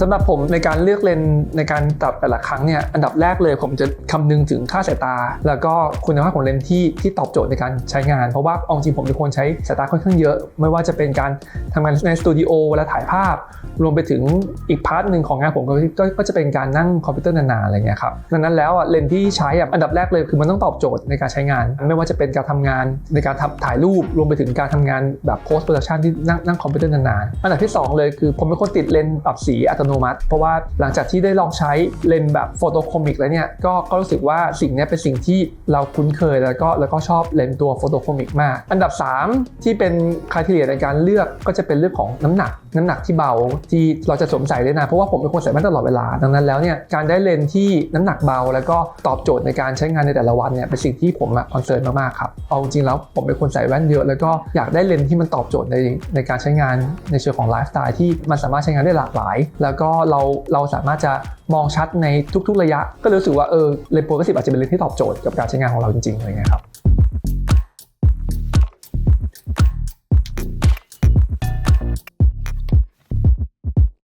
สำหรับผมในการเลือกเลนในการตัดแต่ละครั้งเนี่ยอันดับแรกเลยผมจะคำนึงถึงค่าสายตา แล้วก็คุณภาพของเลนที่ที่ตอบโจทย์ในการใช้งาน เพราะว่าเอาจริงผมเป็นคนใช้สายตาค่อนข้างเยอะ ไม่ว่าจะเป็นการทำงานในสตูดิโอเวลาถ่ายภาพ รวมไปถึงอีกพาร์ทหนึ่งของงานผมก็ก็จะเป็นการนั่งคอมพิวเตอร์นานๆอะไรเงี้ยครับดังนั้นแล้วอะเลนที่ใช้อันดับแรกเลยคือมันต้องตอบโจทย์ในการใช้งาน ไม่ว่าจะเป็นการทำงานในการถ่ายรูป รวมไปถึงการทำงานแบบ post production ที่นั่งนั่งคอมพิวเตอร์นานๆอันดับที่สองเลยคือผมเป็นคนติดเลนปรับสีอัตโนมัติ เพราะว่าหลังจากที่ได้ลองใช้เลนส์แบบโฟโตโคมิกแล้วเนี่ยก็ก็รู้สึกว่าสิ่งนี้เป็นสิ่งที่เราคุ้นเคยแล้วก็แล้วก็ชอบเลนส์ตัวโฟโตโคมิกมาก อันดับ 3 ที่เป็นคุณทีเรียในการเลือกก็จะเป็นเรื่องของน้ำหนัก น้ำหนักที่เบาที่เราจะสวมใส่ได้นานเพราะว่าผมเป็นคนใส่แว่นตลอดเวลา ดังนั้นแล้วเนี่ยการได้เลนส์ที่น้ำหนักเบา แล้วก็ตอบโจทย์ในการใช้งานในแต่ละวันเนี่ยเป็นสิ่งที่ผมอะคอนเซิร์นมากๆครับเอาจริงๆแล้วผมเป็นคนใส่แว่นเยอะ แล้วก็อยากได้เลนส์ที่มันตอบโจทย์ในในการใช้งานในเชิงของไลฟ์สไตล์ที่มันสามารถใช้งานได้หลากหลาย แล้วก็เราเราสามารถจะมองชัดในทุก ๆ ระยะ ก็รู้สึกว่าเออเลนส์โปรเกรสซีฟอาจจะเป็นเลนส์ที่ตอบโจทย์กับการใช้งานของเราจริงๆเงี้ยครับ